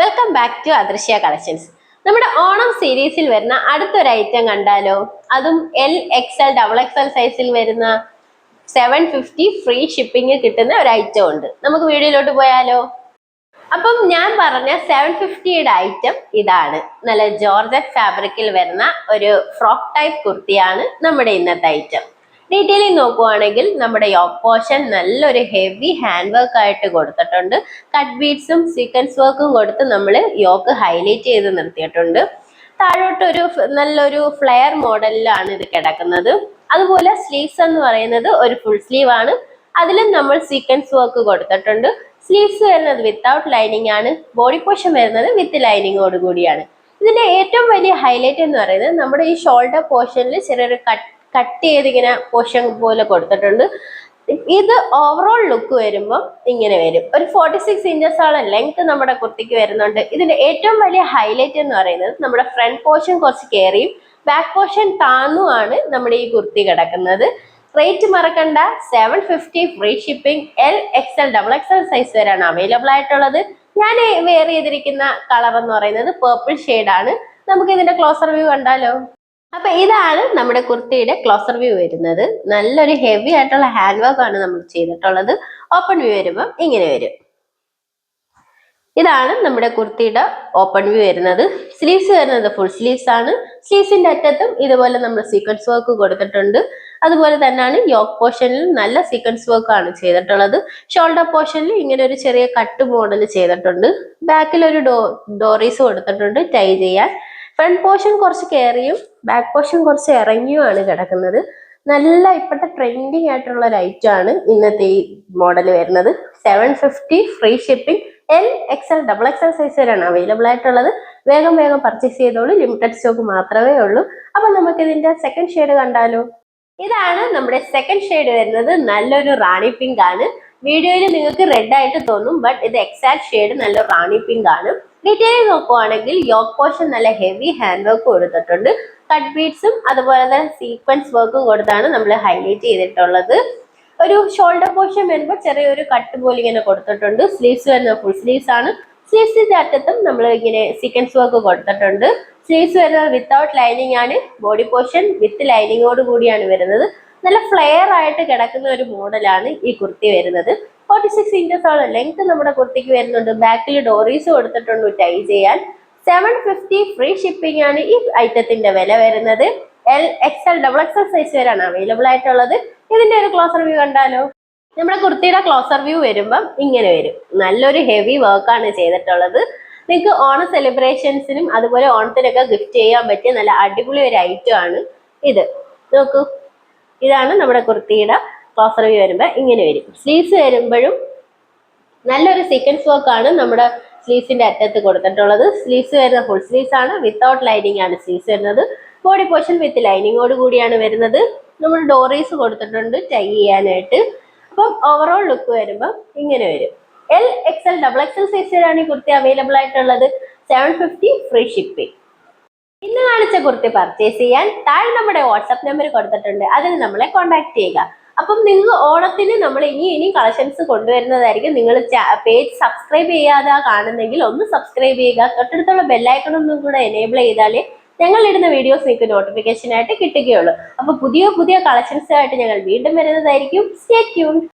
Welcome back to Adrishya collections നമ്മുടെ ഓണം സീരീസിൽ വരുന്ന അടുത്തൊരു ഐറ്റം കണ്ടാലോ? അതും L X L double X L സൈസിൽ വരുന്ന സെവൻ ഫിഫ്റ്റി ഫ്രീ ഷിപ്പിംഗ് കിട്ടുന്ന ഒരു ഐറ്റം ഉണ്ട്. നമുക്ക് വീഡിയോയിലോട്ട് പോയാലോ? അപ്പം ഞാൻ പറഞ്ഞ സെവൻ ഫിഫ്റ്റിയുടെ ഐറ്റം ഇതാണ്. നല്ല ജോർജറ്റ് ഫാബ്രിക്കിൽ വരുന്ന ഒരു ഫ്രോക്ക് ടൈപ്പ് കുർത്തിയാണ് നമ്മുടെ ഇന്നത്തെ ഐറ്റം ഡീറ്റെയിലിംഗ് നോക്കുവാണെങ്കിൽ നമ്മുടെ യോക്ക് പോർഷൻ നല്ലൊരു ഹെവി ഹാൻഡ് വർക്ക് ആയിട്ട് കൊടുത്തിട്ടുണ്ട്. കട്ട് ബീഡ്സും സീക്വൻസ് വർക്കും കൊടുത്ത് നമ്മൾ യോക്ക് ഹൈലൈറ്റ് ചെയ്ത് നിർത്തിയിട്ടുണ്ട്. താഴോട്ടൊരു നല്ലൊരു ഫ്ലെയർ മോഡലിലാണ് ഇത് കിടക്കുന്നത്. അതുപോലെ സ്ലീവ്സ് എന്ന് പറയുന്നത് ഒരു ഫുൾ സ്ലീവ് ആണ്. അതിലും നമ്മൾ സീക്വൻസ് വർക്ക് കൊടുത്തിട്ടുണ്ട്. സ്ലീവ്സ് വരുന്നത് വിത്തൗട്ട് ലൈനിങ് ആണ്. ബോഡി പോർഷൻ വരുന്നത് വിത്ത് ലൈനിങ്ങോട് കൂടിയാണ്. ഇതിന്റെ ഏറ്റവും വലിയ ഹൈലൈറ്റ് എന്ന് പറയുന്നത് നമ്മുടെ ഈ ഷോൾഡർ പോർഷനിൽ ചെറിയൊരു കട്ട് കട്ട് ചെയ്തിങ്ങനെ പോഷൻ പോലെ കൊടുത്തിട്ടുണ്ട്. ഇത് ഓവറോൾ ലുക്ക് വരുമ്പോൾ ഇങ്ങനെ വരും. ഒരു ഫോർട്ടി സിക്സ് ഇഞ്ചസോളം ലെങ്ത് നമ്മുടെ കുർത്തിക്ക് വരുന്നുണ്ട്. ഇതിന്റെ ഏറ്റവും വലിയ ഹൈലൈറ്റ് എന്ന് പറയുന്നത് നമ്മുടെ ഫ്രണ്ട് പോർഷൻ കുറച്ച് കയറിയും ബാക്ക് പോർഷൻ താന്നുമാണ് നമ്മുടെ ഈ കുർത്തി കിടക്കുന്നത്. റേറ്റ് മറക്കണ്ട. Seven fifty free shipping L X L double X L size വരെയാണ് അവൈലബിൾ ആയിട്ടുള്ളത്. ഞാൻ വെയർ ചെയ്തിരിക്കുന്ന കളർ എന്ന് പറയുന്നത് പേർപ്പിൾ ആണ്. നമുക്ക് ഇതിന്റെ ക്ലോസർ വ്യൂ കണ്ടാലോ? അപ്പൊ ഇതാണ് നമ്മുടെ കുർത്തിയുടെ ക്ലോസർ വ്യൂ വരുന്നത്. നല്ലൊരു ഹെവി ആയിട്ടുള്ള ഹാൻഡ് വർക്ക് ആണ് നമ്മൾ ചെയ്തിട്ടുള്ളത്. ഓപ്പൺ വ്യൂ വരുമ്പം ഇങ്ങനെ വരും. ഇതാണ് നമ്മുടെ കുർത്തിയുടെ ഓപ്പൺ വ്യൂ വരുന്നത്. സ്ലീവ്സ് വരുന്നത് ഫുൾ സ്ലീവ്സ് ആണ്. സ്ലീവ്സിന്റെ അറ്റത്തും ഇതുപോലെ നമ്മൾ സീക്വൻസ് വർക്ക് കൊടുത്തിട്ടുണ്ട്. അതുപോലെ തന്നെയാണ് യോക്ക് പോർഷനിൽ നല്ല സീക്വൻസ് വർക്ക് ആണ് ചെയ്തിട്ടുള്ളത്. ഷോൾഡർ പോർഷനിൽ ഇങ്ങനെ ഒരു ചെറിയ കട്ട് മോഡൽ ചെയ്തിട്ടുണ്ട്. ബാക്കിൽ ഒരു ഡോ ഡോറീസ് കൊടുത്തിട്ടുണ്ട് ടൈ ചെയ്യാൻ. ഫ്രണ്ട് പോർഷൻ കുറച്ച് കയറിയും ബാക്ക് പോർഷൻ കുറച്ച് ഇറങ്ങിയുമാണ് കിടക്കുന്നത്. നല്ല ഇപ്പോഴത്തെ ട്രെൻഡിങ് ആയിട്ടുള്ള ലൈറ്റ് ആണ് ഇന്നത്തെ ഈ മോഡൽ വരുന്നത്. Seven fifty free shipping L X L double X L size വരെയാണ് അവൈലബിൾ ആയിട്ടുള്ളത്. വേഗം വേഗം പർച്ചേസ് ചെയ്തോളൂ. ലിമിറ്റഡ് സ്റ്റോക്ക് മാത്രമേ ഉള്ളൂ. അപ്പൊ നമുക്ക് ഇതിന്റെ സെക്കൻഡ് ഷെയ്ഡ് കണ്ടാലോ. ഇതാണ് നമ്മുടെ സെക്കൻഡ് ഷെയ്ഡ് വരുന്നത്. നല്ലൊരു റാണി പിങ്ക് ആണ്. വീഡിയോയിൽ നിങ്ങൾക്ക് റെഡ് ആയിട്ട് തോന്നും ബട്ട് ഇത് എക്സാക്ട് ഷെയ്ഡ് നല്ല റാണി പിങ്ക് ആണ്. ഡീറ്റെയിൽ നോക്കുവാണെങ്കിൽ യോക്ക് പോർഷൻ നല്ല ഹെവി ഹാൻഡ് വർക്ക് കൊടുത്തിട്ടുണ്ട്. കട്ട് ബീഡ്സും അതുപോലെ തന്നെ സീക്വൻസ് വർക്കും കൊടുത്താണ് നമ്മൾ ഹൈലൈറ്റ് ചെയ്തിട്ടുള്ളത്. ഒരു ഷോൾഡർ പോർഷൻ വരുമ്പോൾ ചെറിയൊരു കട്ട് പോലെ ഇങ്ങനെ കൊടുത്തിട്ടുണ്ട്. സ്ലീവ്സ് വരുന്ന ഫുൾ സ്ലീവ്സ് ആണ്. സ്ലീവ്സിന്റെ അറ്റത്തും നമ്മൾ ഇങ്ങനെ സീക്വൻസ് വർക്ക് കൊടുത്തിട്ടുണ്ട്. സ്ലീവ്സ് വരുന്നത് വിത്തൗട്ട് ലൈനിങ് ആണ്. ബോഡി പോർഷൻ വിത്ത് ലൈനിങ്ങോട് കൂടിയാണ് വരുന്നത്. നല്ല ഫ്ലെയർ ആയിട്ട് കിടക്കുന്ന ഒരു മോഡലാണ് ഈ കുർത്തി വരുന്നത്. ഫോർട്ടി സിക്സ് ഇഞ്ചസോളം ലെങ്ത് നമ്മുടെ കുർത്തിക്ക് വരുന്നുണ്ട്. ബാക്കിൽ ഡോറീസ് കൊടുത്തിട്ടുണ്ട് ടൈ ചെയ്യാൻ. സെവൻ ഫിഫ്റ്റി ഫ്രീ ഷിപ്പിംഗ് ആണ് ഈ ഐറ്റത്തിന്റെ വില വരുന്നത്. L X L double X L size വരെയാണ് അവൈലബിൾ ആയിട്ടുള്ളത്. ഇതിന്റെ ഒരു ക്ലോസർ വ്യൂ കണ്ടാലോ? നമ്മുടെ കുർത്തിയുടെ ക്ലോസർ വ്യൂ വരുമ്പം ഇങ്ങനെ വരും. നല്ലൊരു ഹെവി വർക്കാണ് ചെയ്തിട്ടുള്ളത്. നിങ്ങൾക്ക് ഓണ സെലിബ്രേഷൻസിനും അതുപോലെ ഓണത്തിനൊക്കെ ഗിഫ്റ്റ് ചെയ്യാൻ പറ്റിയ നല്ല അടിപൊളി ഒരു ഐറ്റം ആണ് ഇത്. നോക്കൂ. ഇതാണ് നമ്മുടെ കുർത്തിയുടെ ക്ലോസർ വ്യൂ വരുമ്പോൾ ഇങ്ങനെ വരും. സ്ലീവ്സ് വരുമ്പോഴും നല്ലൊരു സീക്വൻസ് വർക്ക് ആണ് നമ്മുടെ സ്ലീവ്സിന്റെ അറ്റത്ത് കൊടുത്തിട്ടുള്ളത്. സ്ലീവ്സ് വരുന്ന ഫുൾ സ്ലീവ്സ് ആണ്. വിത്തൗട്ട് ലൈനിങ് ആണ് സ്ലീവ്സ് വരുന്നത്. ബോഡി പോർഷൻ വിത്ത് ലൈനിങ്ങോട് കൂടിയാണ് വരുന്നത്. നമ്മൾ ഡോറീസ് കൊടുത്തിട്ടുണ്ട് ടൈ ചെയ്യാനായിട്ട്. അപ്പം ഓവറോൾ ലുക്ക് വരുമ്പോൾ ഇങ്ങനെ വരും. L X L double X L സൈസിലാണ് ഈ കുർത്തി അവൈലബിൾ ആയിട്ടുള്ളത്. സെവൻ ഫിഫ്റ്റി ഫ്രീ ഷിപ്പിംഗ് ഇന്ന് കാണിച്ച കുർത്തി പർച്ചേസ് ചെയ്യാൻ താഴെ നമ്മുടെ വാട്സപ്പ് നമ്പർ കൊടുത്തിട്ടുണ്ട്. അതിൽ നമ്മളെ കോൺടാക്ട് ചെയ്യുക. അപ്പം നിങ്ങൾ ഓണത്തിന് നമ്മൾ ഇനി ഇനി കളക്ഷൻസ് കൊണ്ടുവരുന്നതായിരിക്കും. നിങ്ങൾ പേജ് സബ്സ്ക്രൈബ് ചെയ്യാതെ കാണുന്നെങ്കിൽ ഒന്ന് സബ്സ്ക്രൈബ് ചെയ്യുക. തൊട്ടടുത്തുള്ള ബെല്ലൈക്കൺ ഒന്നും കൂടെ എനേബിൾ ചെയ്താലേ ഞങ്ങൾ ഇടുന്ന വീഡിയോസ് നിങ്ങൾക്ക് നോട്ടിഫിക്കേഷൻ ആയിട്ട് കിട്ടുകയുള്ളൂ. അപ്പൊ പുതിയ പുതിയ കളക്ഷൻസ് ആയിട്ട് ഞങ്ങൾ വീണ്ടും വരുന്നതായിരിക്കും. Stay tune